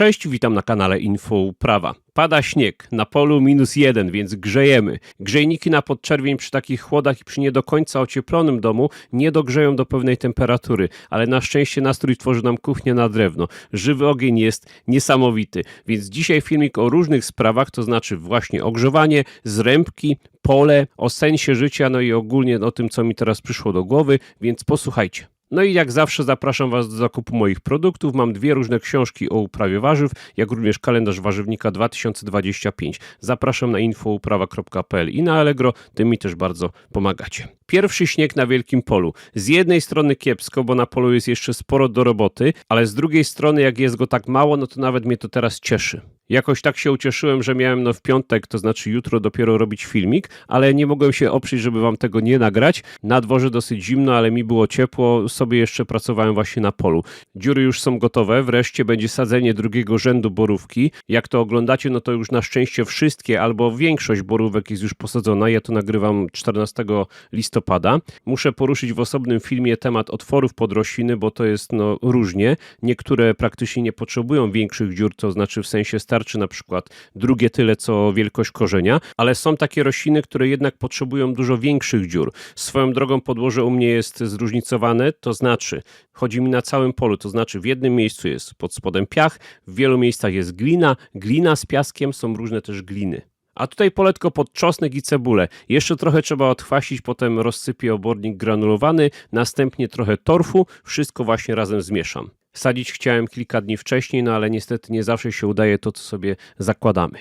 Cześć, witam na kanale Info Uprawa. Pada śnieg, na polu minus jeden, więc grzejemy. Grzejniki na podczerwień przy takich chłodach i przy nie do końca ocieplonym domu nie dogrzeją do pewnej temperatury, ale na szczęście nastrój tworzy nam kuchnia na drewno. Żywy ogień jest niesamowity, więc dzisiaj filmik o różnych sprawach, to znaczy właśnie ogrzewanie, zrębki, pole, o sensie życia, no i ogólnie o tym, co mi teraz przyszło do głowy, więc posłuchajcie. No i jak zawsze zapraszam Was do zakupu moich produktów. Mam dwie różne książki o uprawie warzyw, jak również kalendarz warzywnika 2025. Zapraszam na infouprawa.pl i na Allegro, tym mi też bardzo pomagacie. Pierwszy śnieg na wielkim polu. Z jednej strony kiepsko, bo na polu jest jeszcze sporo do roboty, ale z drugiej strony jak jest go tak mało, no to nawet mnie to teraz cieszy. Jakoś tak się ucieszyłem, że miałem no w piątek, to znaczy jutro dopiero robić filmik, ale nie mogłem się oprzeć, żeby wam tego nie nagrać. Na dworze dosyć zimno, ale mi było ciepło, sobie jeszcze pracowałem właśnie na polu. Dziury już są gotowe, wreszcie będzie sadzenie drugiego rzędu borówki. Jak to oglądacie, no to już na szczęście wszystkie albo większość borówek jest już posadzona. Ja to nagrywam 14 listopada. Muszę poruszyć w osobnym filmie temat otworów pod rośliny, bo to jest no różnie. Niektóre praktycznie nie potrzebują większych dziur, to znaczy w sensie starczy na przykład drugie tyle co wielkość korzenia, ale są takie rośliny, które jednak potrzebują dużo większych dziur. Swoją drogą podłoże u mnie jest zróżnicowane, to znaczy chodzi mi na całym polu, to znaczy w jednym miejscu jest pod spodem piach, w wielu miejscach jest glina, glina z piaskiem, są różne też gliny. A tutaj poletko pod czosnek i cebulę. Jeszcze trochę trzeba odchwasić, potem rozsypię obornik granulowany, następnie trochę torfu, wszystko właśnie razem zmieszam. Sadzić chciałem kilka dni wcześniej, no ale niestety nie zawsze się udaje to, co sobie zakładamy.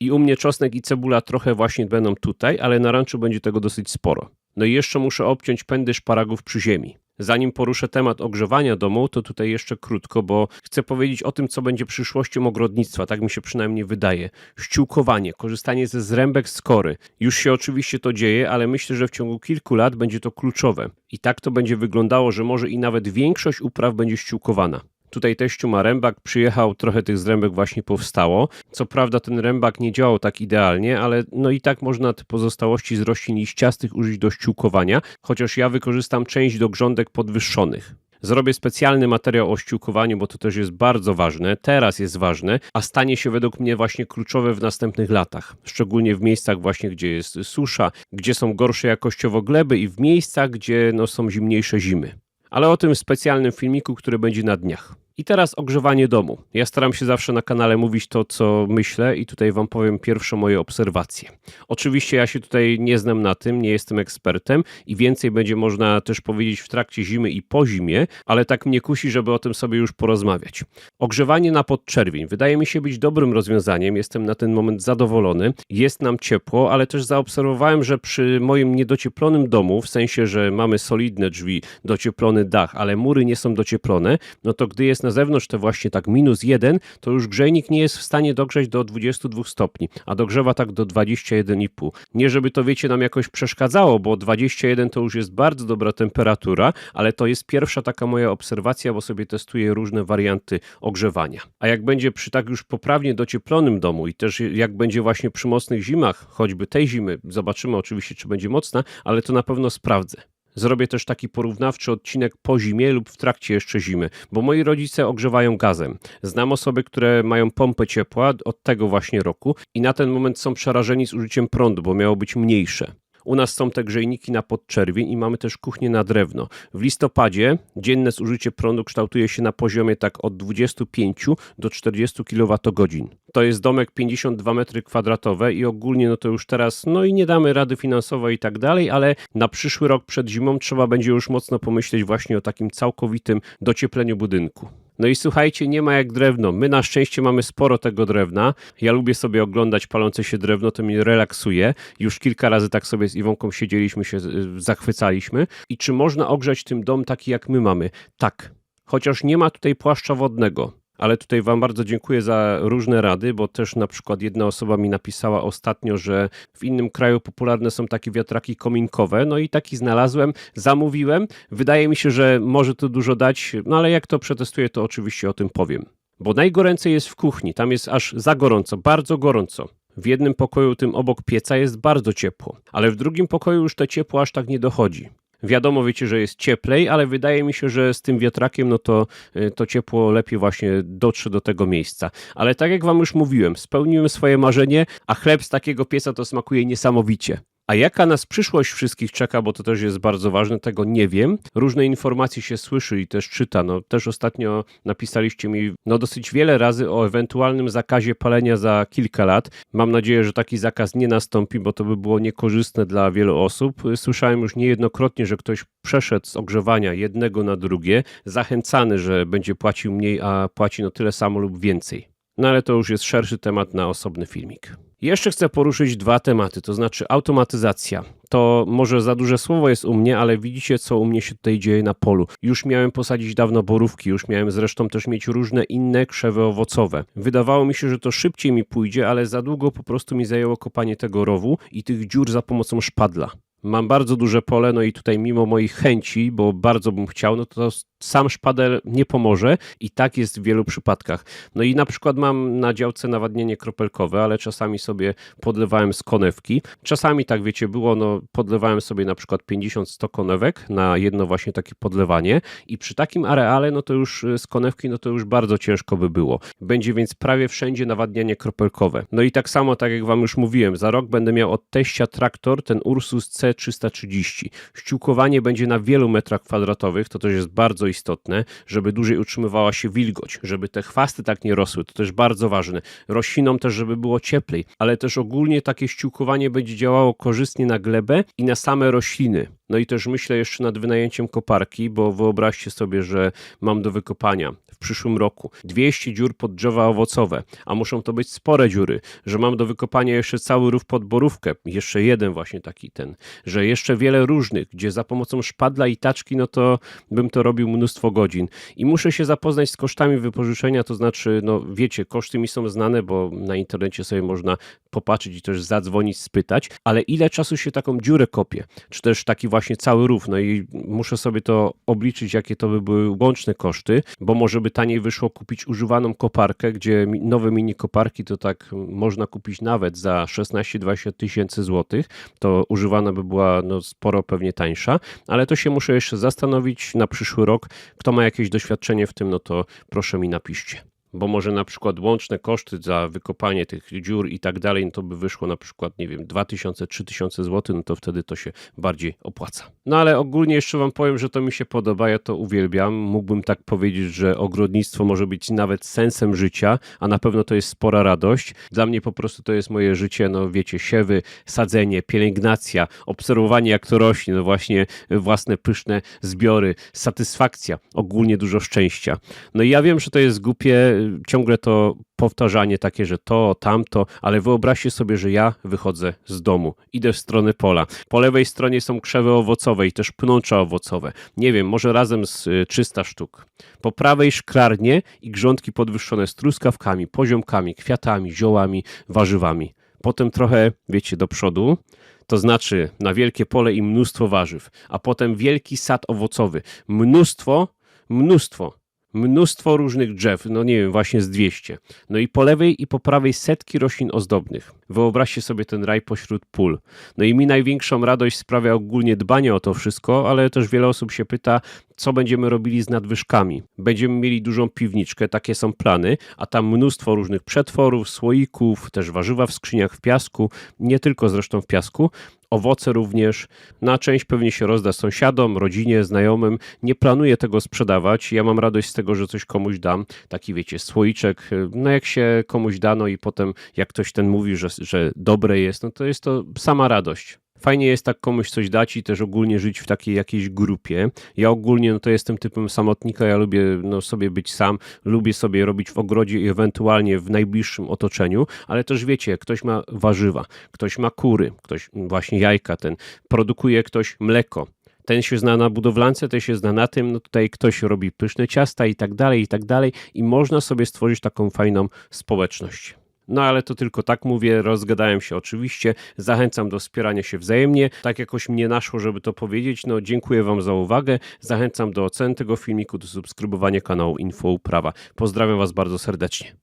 I u mnie czosnek i cebula trochę właśnie będą tutaj, ale na ranczu będzie tego dosyć sporo. No i jeszcze muszę obciąć pędy szparagów przy ziemi. Zanim poruszę temat ogrzewania domu, to tutaj jeszcze krótko, bo chcę powiedzieć o tym, co będzie przyszłością ogrodnictwa, tak mi się przynajmniej wydaje. Ściółkowanie, korzystanie ze zrębek z kory. Już się oczywiście to dzieje, ale myślę, że w ciągu kilku lat będzie to kluczowe. I tak to będzie wyglądało, że może i nawet większość upraw będzie ściółkowana. Tutaj teściu ma rębak, przyjechał, trochę tych zrębek właśnie powstało. Co prawda ten rębak nie działał tak idealnie, ale no i tak można te pozostałości z roślin liściastych użyć do ściółkowania, chociaż ja wykorzystam część do grządek podwyższonych. Zrobię specjalny materiał o ściółkowaniu, bo to też jest bardzo ważne, teraz jest ważne, a stanie się według mnie właśnie kluczowe w następnych latach. Szczególnie w miejscach właśnie, gdzie jest susza, gdzie są gorsze jakościowo gleby i w miejscach, gdzie no, są zimniejsze zimy. Ale o tym w specjalnym filmiku, który będzie na dniach. I teraz ogrzewanie domu. Ja staram się zawsze na kanale mówić to, co myślę, i tutaj Wam powiem pierwsze moje obserwacje. Oczywiście ja się tutaj nie znam na tym, nie jestem ekspertem i więcej będzie można też powiedzieć w trakcie zimy i po zimie, ale tak mnie kusi, żeby o tym sobie już porozmawiać. Ogrzewanie na podczerwień wydaje mi się być dobrym rozwiązaniem, jestem na ten moment zadowolony. Jest nam ciepło, ale też zaobserwowałem, że przy moim niedocieplonym domu, w sensie, że mamy solidne drzwi, docieplony dach, ale mury nie są docieplone, no to gdy jest na zewnątrz te właśnie tak minus 1, to już grzejnik nie jest w stanie dogrzeć do 22 stopni, a dogrzewa tak do 21,5. Nie żeby to wiecie nam jakoś przeszkadzało, bo 21 to już jest bardzo dobra temperatura, ale to jest pierwsza taka moja obserwacja, bo sobie testuję różne warianty ogrzewania. A jak będzie przy tak już poprawnie docieplonym domu i też jak będzie właśnie przy mocnych zimach, choćby tej zimy, zobaczymy oczywiście czy będzie mocna, ale to na pewno sprawdzę. Zrobię też taki porównawczy odcinek po zimie lub w trakcie jeszcze zimy, bo moi rodzice ogrzewają gazem. Znam osoby, które mają pompę ciepła od tego właśnie roku i na ten moment są przerażeni z użyciem prądu, bo miało być mniejsze. U nas są te grzejniki na podczerwień i mamy też kuchnię na drewno. W listopadzie dzienne zużycie prądu kształtuje się na poziomie tak od 25 do 40 kWh. To jest domek 52 metry kwadratowe i ogólnie no to już teraz no i nie damy rady finansowej i tak dalej, ale na przyszły rok przed zimą trzeba będzie już mocno pomyśleć właśnie o takim całkowitym dociepleniu budynku. No i słuchajcie, nie ma jak drewno. My na szczęście mamy sporo tego drewna. Ja lubię sobie oglądać palące się drewno, to mnie relaksuje. Już kilka razy tak sobie z Iwonką siedzieliśmy, się zachwycaliśmy. I czy można ogrzać tym dom taki jak my mamy? Tak. Chociaż nie ma tutaj płaszcza wodnego ale tutaj Wam bardzo dziękuję za różne rady, bo też na przykład jedna osoba mi napisała ostatnio, że w innym kraju popularne są takie wiatraki kominkowe, no i taki znalazłem, zamówiłem. Wydaje mi się, że może to dużo dać, no ale jak to przetestuję, to oczywiście o tym powiem. Bo najgoręcej jest w kuchni, tam jest aż za gorąco, bardzo gorąco. W jednym pokoju, tym obok pieca, jest bardzo ciepło, ale w drugim pokoju już to ciepło aż tak nie dochodzi. Wiadomo, wiecie, że jest cieplej, ale wydaje mi się, że z tym wiatrakiem, no to, y, to ciepło lepiej właśnie dotrze do tego miejsca. Ale tak jak wam już mówiłem, spełniłem swoje marzenie, a chleb z takiego pieca to smakuje niesamowicie. A jaka nas przyszłość wszystkich czeka, bo to też jest bardzo ważne, tego nie wiem. Różne informacje się słyszy i też czyta. No, też ostatnio napisaliście mi no, dosyć wiele razy o ewentualnym zakazie palenia za kilka lat. Mam nadzieję, że taki zakaz nie nastąpi, bo to by było niekorzystne dla wielu osób. Słyszałem już niejednokrotnie, że ktoś przeszedł z ogrzewania jednego na drugie, zachęcany, że będzie płacił mniej, a płaci no tyle samo lub więcej. No ale to już jest szerszy temat na osobny filmik. Jeszcze chcę poruszyć dwa tematy, to znaczy automatyzacja. To może za duże słowo jest u mnie, ale widzicie, co u mnie się tutaj dzieje na polu. Już miałem posadzić dawno borówki, już miałem zresztą też mieć różne inne krzewy owocowe. Wydawało mi się, że to szybciej mi pójdzie, ale za długo po prostu mi zajęło kopanie tego rowu i tych dziur za pomocą szpadla. Mam bardzo duże pole, no i tutaj mimo moich chęci, bo bardzo bym chciał, no to sam szpadel nie pomoże i tak jest w wielu przypadkach. No i na przykład mam na działce nawadnienie kropelkowe, ale czasami sobie podlewałem z konewki. Czasami tak wiecie było, no podlewałem sobie na przykład 50-100 konewek na jedno właśnie takie podlewanie i przy takim areale, no to już z konewki, no to już bardzo ciężko by było. Będzie więc prawie wszędzie nawadnianie kropelkowe. No i tak samo, tak jak wam już mówiłem, za rok będę miał od teścia traktor, ten Ursus C330. Ściółkowanie będzie na wielu metrach kwadratowych, to też jest bardzo istotne, żeby dłużej utrzymywała się wilgoć, żeby te chwasty tak nie rosły, to też bardzo ważne. Roślinom też, żeby było cieplej, ale też ogólnie takie ściółkowanie będzie działało korzystnie na glebę i na same rośliny. No i też myślę jeszcze nad wynajęciem koparki, bo wyobraźcie sobie, że mam do wykopania w przyszłym roku 200 dziur pod drzewa owocowe, a muszą to być spore dziury, że mam do wykopania jeszcze cały rów pod borówkę, jeszcze jeden właśnie taki ten, że jeszcze wiele różnych, gdzie za pomocą szpadla i taczki, no to bym to robił mnóstwo godzin. I muszę się zapoznać z kosztami wypożyczenia, to znaczy, no wiecie, koszty mi są znane, bo na internecie sobie można popatrzeć i też zadzwonić, spytać, ale ile czasu się taką dziurę kopie, czy też taki właśnie cały rów, no i muszę sobie to obliczyć, jakie to by były łączne koszty, bo może by taniej wyszło kupić używaną koparkę, gdzie nowe mini koparki to tak można kupić nawet za 16-20 tysięcy złotych, to używana by była no, sporo pewnie tańsza, ale to się muszę jeszcze zastanowić na przyszły rok. Kto ma jakieś doświadczenie w tym, no to proszę mi napiszcie bo może na przykład łączne koszty za wykopanie tych dziur i tak dalej, no to by wyszło na przykład, nie wiem, 2000-3000 zł, no to wtedy to się bardziej opłaca. No ale ogólnie jeszcze wam powiem, że to mi się podoba, ja to uwielbiam. Mógłbym tak powiedzieć, że ogrodnictwo może być nawet sensem życia, a na pewno to jest spora radość. Dla mnie po prostu to jest moje życie, no wiecie, siewy, sadzenie, pielęgnacja, obserwowanie jak to rośnie, no właśnie własne pyszne zbiory, satysfakcja, ogólnie dużo szczęścia. No i ja wiem, że to jest głupie, ciągle to powtarzanie takie, że to, tamto, ale wyobraźcie sobie, że ja wychodzę z domu, idę w stronę pola. Po lewej stronie są krzewy owocowe i też pnącza owocowe. Nie wiem, może razem z 300 sztuk. Po prawej szklarnie i grządki podwyższone z truskawkami, poziomkami, kwiatami, ziołami, warzywami. Potem trochę, wiecie, do przodu, to znaczy na wielkie pole i mnóstwo warzyw, a potem wielki sad owocowy. Mnóstwo, mnóstwo mnóstwo różnych drzew, no nie wiem, właśnie z 200. No i po lewej i po prawej setki roślin ozdobnych. Wyobraźcie sobie ten raj pośród pól. No i mi największą radość sprawia ogólnie dbanie o to wszystko, ale też wiele osób się pyta, co będziemy robili z nadwyżkami. Będziemy mieli dużą piwniczkę, takie są plany, a tam mnóstwo różnych przetworów, słoików, też warzywa w skrzyniach w piasku, nie tylko zresztą w piasku, owoce również. Na część pewnie się rozda sąsiadom, rodzinie, znajomym. Nie planuję tego sprzedawać. Ja mam radość z tego, że coś komuś dam. Taki wiecie, słoiczek. No jak się komuś dano i potem jak ktoś ten mówi, że, że dobre jest, no to jest to sama radość. Fajnie jest tak komuś coś dać i też ogólnie żyć w takiej jakiejś grupie. Ja ogólnie no to jestem typem samotnika, ja lubię no, sobie być sam, lubię sobie robić w ogrodzie i ewentualnie w najbliższym otoczeniu, ale też wiecie, ktoś ma warzywa, ktoś ma kury, ktoś właśnie jajka, ten produkuje ktoś mleko, ten się zna na budowlance, ten się zna na tym, no tutaj ktoś robi pyszne ciasta i tak dalej, i tak dalej i można sobie stworzyć taką fajną społeczność. No ale to tylko tak mówię, rozgadałem się oczywiście. Zachęcam do wspierania się wzajemnie. Tak jakoś mnie naszło, żeby to powiedzieć. No dziękuję Wam za uwagę. Zachęcam do oceny tego filmiku, do subskrybowania kanału Info Prawa. Pozdrawiam Was bardzo serdecznie.